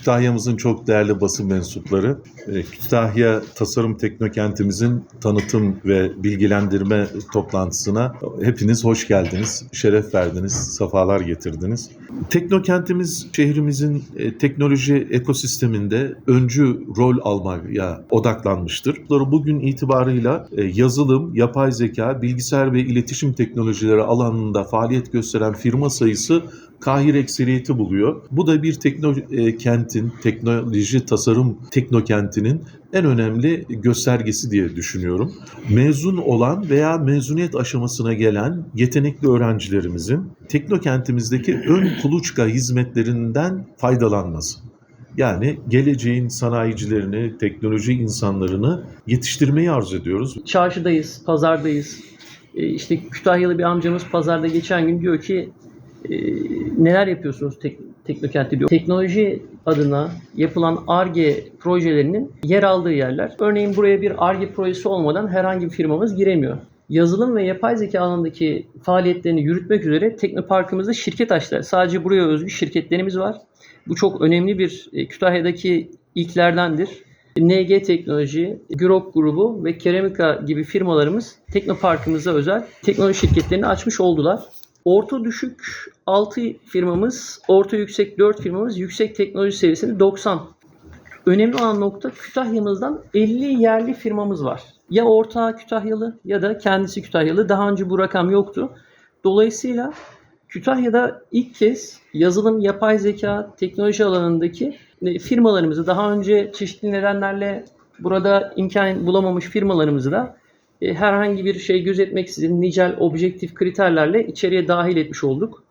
Kütahya'mızın çok değerli basın mensupları, e, Kütahya Tasarım Teknokentimizin tanıtım ve bilgilendirme toplantısına hepiniz hoş geldiniz, şeref verdiniz, safalar getirdiniz. Teknokentimiz şehrimizin e, teknoloji ekosisteminde öncü rol almaya odaklanmıştır. Bugün itibarıyla e, yazılım, yapay zeka, bilgisayar ve iletişim teknolojileri alanında faaliyet gösteren firma sayısı kahir ekseriyeti buluyor. Bu da bir teknokentin, teknoloji tasarım teknokentinin en önemli göstergesi diye düşünüyorum. Mezun olan veya mezuniyet aşamasına gelen yetenekli öğrencilerimizin teknokentimizdeki ön kuluçka hizmetlerinden faydalanması. Yani geleceğin sanayicilerini, teknoloji insanlarını yetiştirmeyi arzu ediyoruz. çarşıdayız, pazardayız. E, işte Kütahyalı bir amcamız pazarda geçen gün diyor ki e, neler yapıyorsunuz tek, Teknokent'te diyor. Teknoloji adına yapılan ARGE projelerinin yer aldığı yerler. Örneğin buraya bir ARGE projesi olmadan herhangi bir firmamız giremiyor. Yazılım ve yapay zeka alanındaki faaliyetlerini yürütmek üzere Teknoparkımızda şirket açtılar. Sadece buraya özgü şirketlerimiz var. Bu çok önemli bir e, Kütahya'daki ilklerdendir. NG Teknoloji, Gürok grubu ve Keramika gibi firmalarımız Teknoparkımıza özel teknoloji şirketlerini açmış oldular. Orta düşük 6 firmamız, orta yüksek 4 firmamız, yüksek teknoloji seviyesinde 90. Önemli olan nokta Kütahya'mızdan 50 yerli firmamız var. Ya ortağı Kütahyalı ya da kendisi Kütahyalı. Daha önce bu rakam yoktu. Dolayısıyla Kütahya'da ilk kez yazılım, yapay zeka, teknoloji alanındaki e, firmalarımızı daha önce çeşitli nedenlerle burada imkan bulamamış firmalarımızı da herhangi bir şey gözetmeksizin nicel objektif kriterlerle içeriye dahil etmiş olduk.